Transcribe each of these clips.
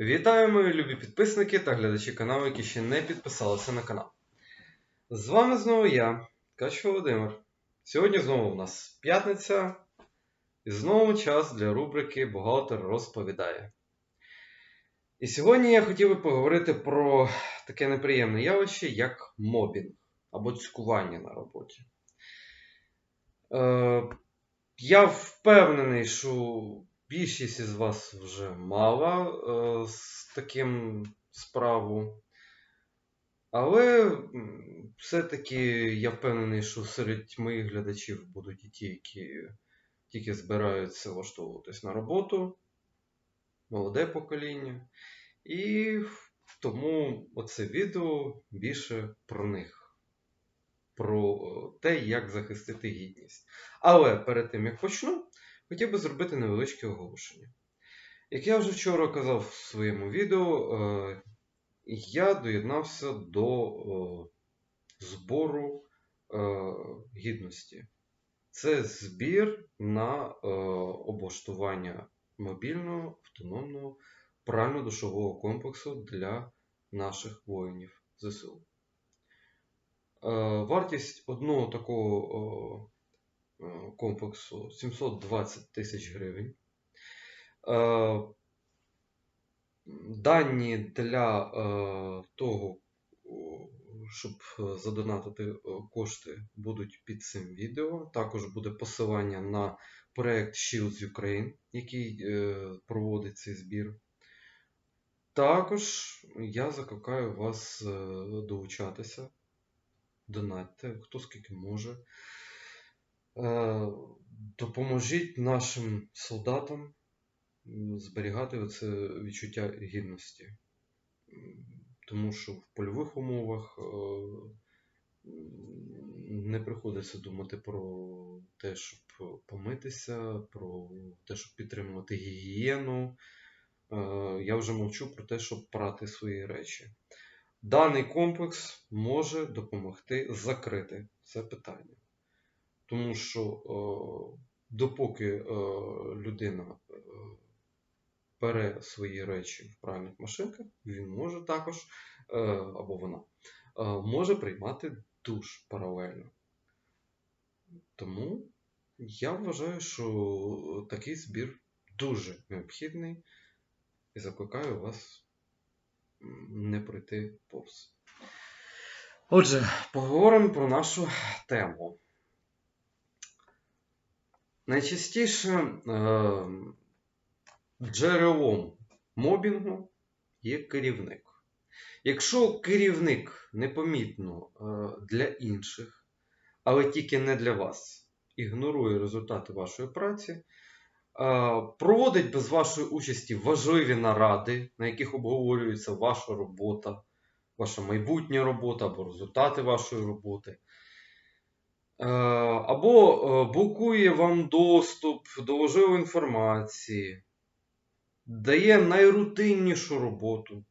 Вітаю, мої любі підписники та глядачі каналу, які ще не підписалися на канал. З вами знову я, Кач Володимир. Сьогодні знову у нас п'ятниця, і знову час для рубрики Бухгалтер розповідає. І сьогодні я хотів би поговорити про таке неприємне явище, як мобінг або цькування на роботі. Е, я впевнений, що більшість із вас вже мала е, з таким справу. Але все-таки я впевнений, що серед моїх глядачів будуть і ті, які тільки збираються влаштовуватись на роботу, молоде покоління. І тому оце відео більше про них, про е, те, як захистити гідність. Але перед тим як почну, хотів би зробити невеличке оголошення. Як я вже вчора казав в своєму відео, е, я доєднався до е, збору е, гідності. Це збір на облаштування мобільного автономного прально-душового комплексу для наших воїнів ЗСУ. Вартість одного такого комплексу 720 тисяч гривень. Е, Дані для е, того, щоб е, задонатити е, кошти, будуть під цим відео. Також буде посилання на проект Shields Ukraine, який е, проводить цей збір. Також я закликаю вас е, долучатися, донатьте, хто скільки може. Е, Допоможіть нашим солдатам зберігати оце відчуття гідності. Тому що в польових умовах е, не приходиться думати про те, щоб помитися, про те, щоб підтримувати гігієну. Е, Я вже мовчу про те, щоб прати свої речі. Даний комплекс може допомогти закрити це питання. Тому що е, допоки е, людина е, бере свої речі в пральних машинках, він може також, або вона, може приймати душ паралельно. Тому я вважаю, що такий збір дуже необхідний і закликаю вас не пройти повз. Отже, поговоримо про нашу тему. Найчастіше е, джерелом мобінгу є керівник. Якщо керівник непомітно е, для інших, але тільки не для вас, ігнорує результати вашої праці, е, проводить без вашої участі важливі наради, на яких обговорюється ваша робота, ваша майбутня робота або результати вашої роботи. Е, Або е, блокує вам доступ до важливої інформації, дає найрутиннішу роботу,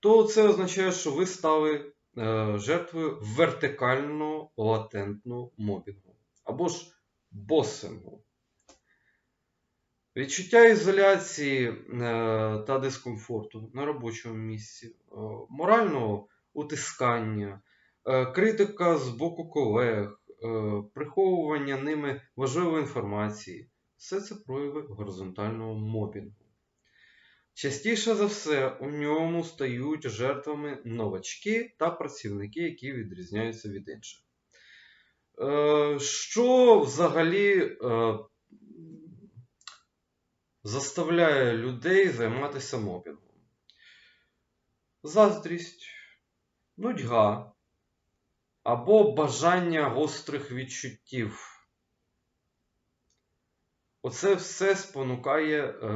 то це означає, що ви стали е, жертвою вертикального латентного мобінгу або ж босингу. Відчуття ізоляції та дискомфорту на робочому місці, морального утискання, критика з боку колег, е, приховування ними важливої інформації все це прояви горизонтального мобінгу. Частіше за все у ньому стають жертвами новачки та працівники, які відрізняються від інших. Е, Що взагалі е, заставляє людей займатися мобінгом? Заздрість, нудьга або бажання гострих відчуттів. Оце все спонукає е,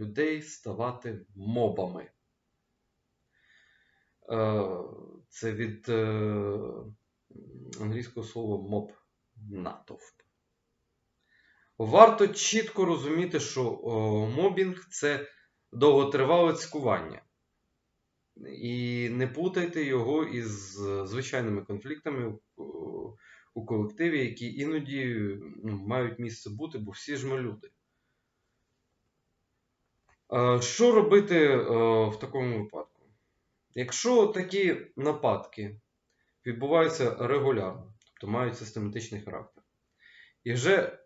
людей ставати мобами. Е, це від е, англійського слова моб натовп. Варто чітко розуміти, що о, мобінг це довготривале цькування. І не путайте його із звичайними конфліктами у- у колективі, які іноді ну, мають місце бути, бо всі ж ми люди. Е, Що робити е, в такому випадку? Якщо такі нападки відбуваються регулярно, тобто мають систематичний характер, і вже е,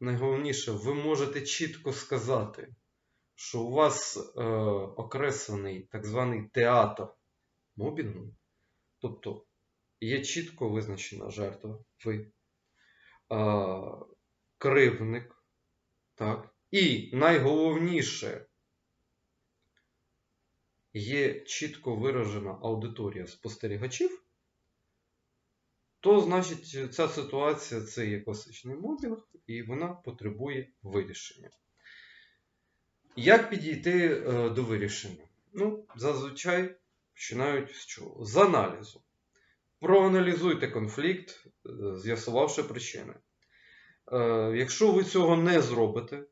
найголовніше, ви можете чітко сказати, що у вас е, окреслений так званий театр мобінгу, тобто є чітко визначена жертва, ви, е, кривник, так, і найголовніше, є чітко виражена аудиторія спостерігачів, то значить ця ситуація це є класичний мобінг, і вона потребує вирішення. Як підійти е, до вирішення? Ну, зазвичай починають з чого? З аналізу. Проаналізуйте конфлікт, е, з'ясувавши причини. Е, якщо ви цього не зробите,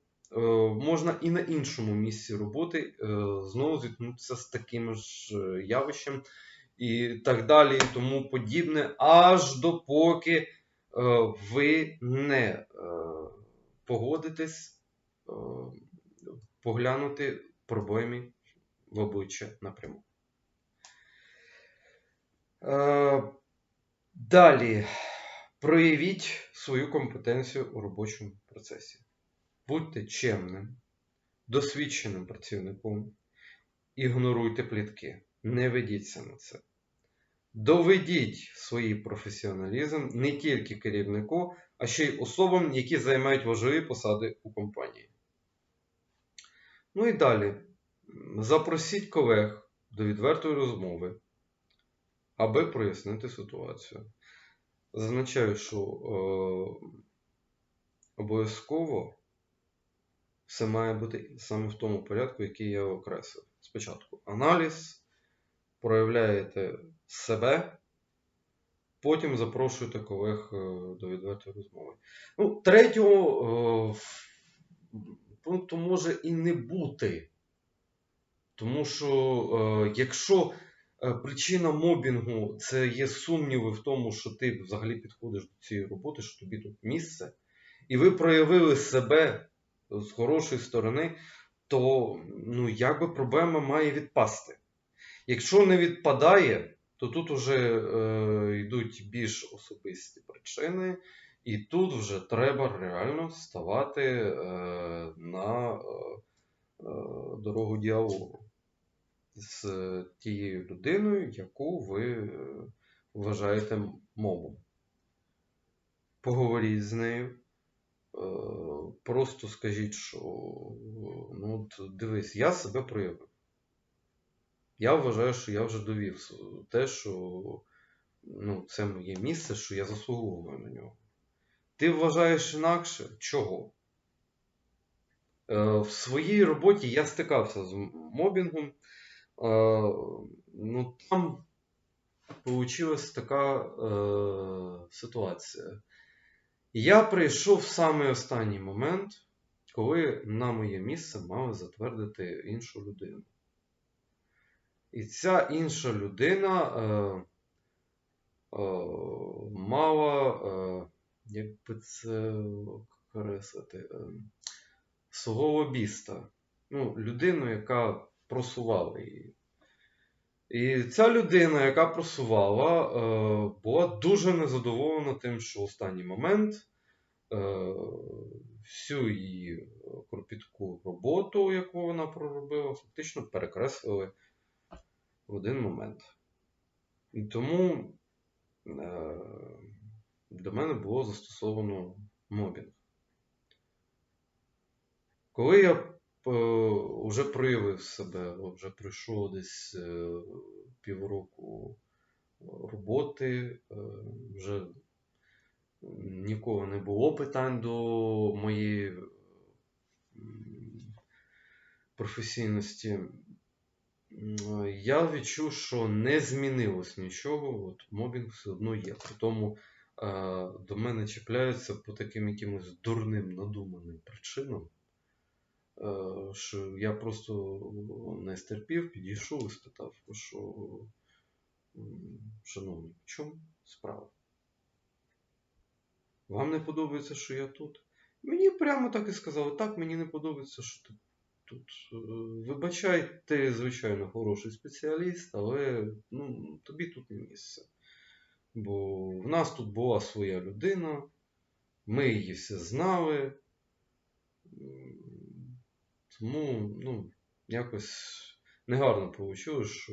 можна і на іншому місці роботи знову зіткнутися з таким ж явищем і так далі, і тому подібне, аж допоки ви не погодитесь поглянути проблемі в обличчя напряму. Е, Далі. Проявіть свою компетенцію у робочому процесі. Будьте чемним, досвідченим працівником, ігноруйте плітки, не ведіться на це. Доведіть свій професіоналізм не тільки керівнику, а ще й особам, які займають важливі посади у компанії. Ну і далі. Запросіть колег до відвертої розмови, аби прояснити ситуацію. Зазначаю, що е, обов'язково все має бути саме в тому порядку, який я окреслив. Спочатку аналіз, проявляєте себе, потім запрошуєте колег е, до відвертої розмови. Ну, третього е, пункту може і не бути. Тому що е, якщо е, причина мобінгу це є сумніви в тому, що ти взагалі підходиш до цієї роботи, що тобі тут місце, і ви проявили себе з хорошої сторони, то ну, якби проблема має відпасти. Якщо не відпадає, то тут вже е, йдуть більш особисті причини, і тут вже треба реально ставати е, на е, е, дорогу діалогу з тією людиною, яку ви е, вважаєте мовом. Поговоріть з нею. Е, Просто скажіть, що ну, дивись, я себе проявив. Я вважаю, що я вже довів те, що ну, це моє місце, що я заслуговую на нього. Ти вважаєш інакше? Чого? Е, в своїй роботі я стикався з мобінгом. Е, ну, там вийшла така е, ситуація. Я прийшов в самий останній момент, коли на моє місце мали затвердити іншу людину. І ця інша людина е, е, мала, е, як би це окреслити, е, свого лобіста. Ну, людину, яка просувала її. І ця людина, яка просувала, е, була дуже незадоволена тим, що в останній момент е, всю її кропітку роботу, яку вона проробила, фактично перекреслили в один момент. І тому до мене було застосовано мобінг. Коли я е, вже проявив себе, вже пройшло десь е, півроку роботи, е, вже нікого не було питань до моєї професійності. Я відчув, що не змінилось нічого, от мобінг все одно є. При тому е, до мене чіпляються по таким якимось дурним надуманим причинам, е, що я просто не стерпів, підійшов і спитав, що, шановні, в чому справа? Вам не подобається, що я тут? Мені прямо так і сказали, так, мені не подобається, що ти тут. Е, Вибачайте, звичайно, хороший спеціаліст, але ну, тобі тут не місце. Бо в нас тут була своя людина, ми її все знали. Тому, ну, якось негарно вийшло, що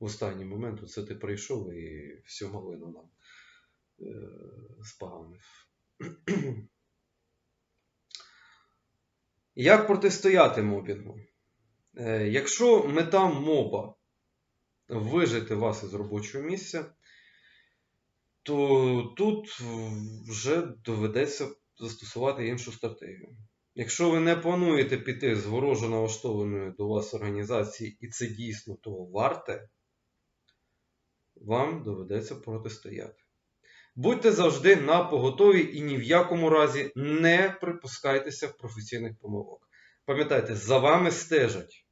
в останній момент оце ти прийшов і всю малину нам е, споганив. Як протистояти мобінгу? Е, Якщо мета моба вижити вас із робочого місця, то тут вже доведеться застосувати іншу стратегію. Якщо ви не плануєте піти з ворожо налаштованої до вас організації, і це дійсно того варте, вам доведеться протистояти. Будьте завжди на поготові і ні в якому разі не припускайтеся професійних помилок. Пам'ятайте, за вами стежать.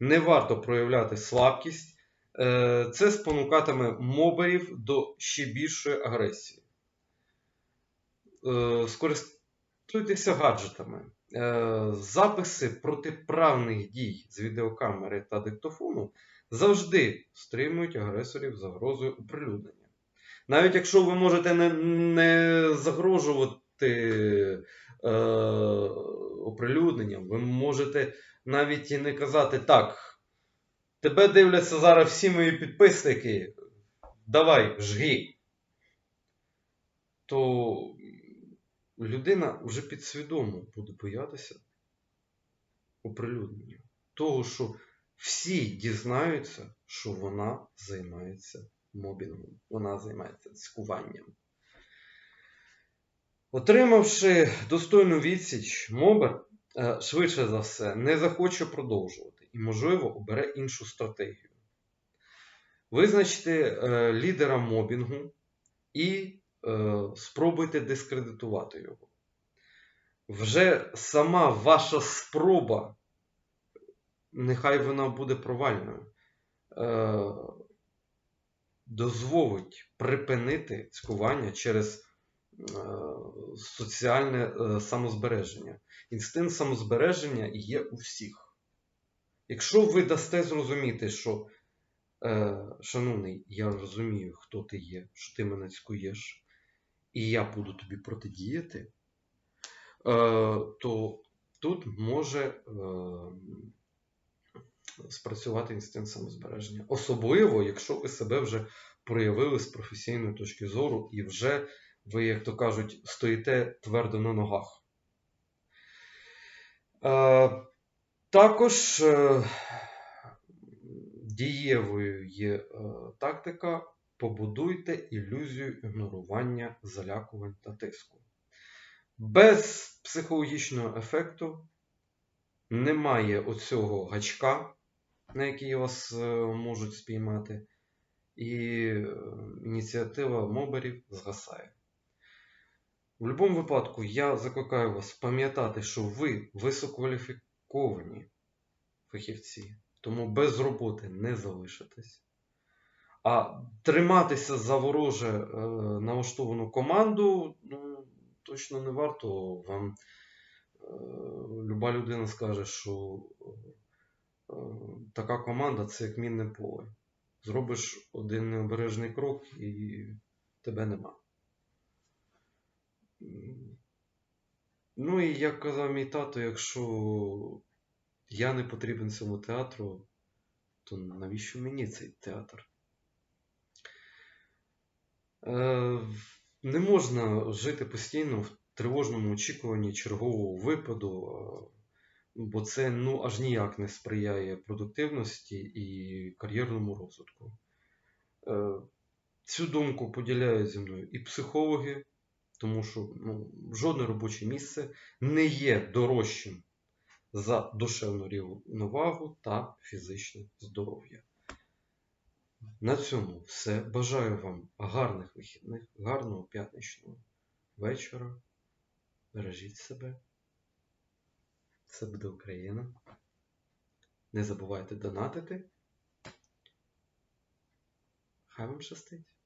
Не варто проявляти слабкість. Е, Це спонукатиме моберів до ще більшої агресії. Е, Скористуйтеся гаджетами. Е, Записи протиправних дій з відеокамери та диктофону завжди стримують агресорів загрозою оприлюднення. Навіть якщо ви можете не, не загрожувати е, оприлюдненням, ви можете навіть і не казати так. Тебе дивляться зараз всі мої підписники. Давай, жги. То людина вже підсвідомо буде боятися оприлюднення. Того, що всі дізнаються, що вона займається мобінгом, вона займається цькуванням. Отримавши достойну відсіч, мобер е, швидше за все не захоче продовжувати і, можливо, обере іншу стратегію. Визначте е, лідера мобінгу і е, спробуйте дискредитувати його. Вже сама ваша спроба, нехай вона буде провальною, е, дозволить припинити цькування через е, соціальне е, самозбереження. Інстинкт самозбереження є у всіх. Якщо ви дасте зрозуміти, що, е, шановний, я розумію, хто ти є, що ти мене цькуєш, і я буду тобі протидіяти, е, то тут може е, спрацювати інстинкт самозбереження. Особливо, якщо ви себе вже проявили з професійної точки зору і вже ви, як то кажуть, стоїте твердо на ногах. Е, також е, дієвою є е, тактика побудуйте ілюзію ігнорування залякувань та тиску. Без психологічного ефекту немає оцього гачка, на який вас е, можуть спіймати, і ініціатива моберів згасає. В будь-якому випадку я закликаю вас пам'ятати, що ви висококваліфіковані фахівці, тому без роботи не залишитесь. А триматися за вороже е, налаштовану команду ну, точно не варто. Вам е, люба людина скаже, що е, така команда це як мінне поле. Зробиш один необережний крок і тебе нема. Ну і як казав мій тато, якщо я не потрібен цьому театру, то навіщо мені цей театр? Е, Не можна жити постійно в тривожному очікуванні чергового випаду, е, бо це ну, аж ніяк не сприяє продуктивності і кар'єрному розвитку. Е, Цю думку поділяють зі мною і психологи, тому що ну, жодне робоче місце не є дорожчим за душевну рівновагу та фізичне здоров'я. На цьому все. Бажаю вам гарних вихідних, гарного п'ятничного вечора. Бережіть себе. Це буде Україна. Не забувайте донатити. Хай вам щастить!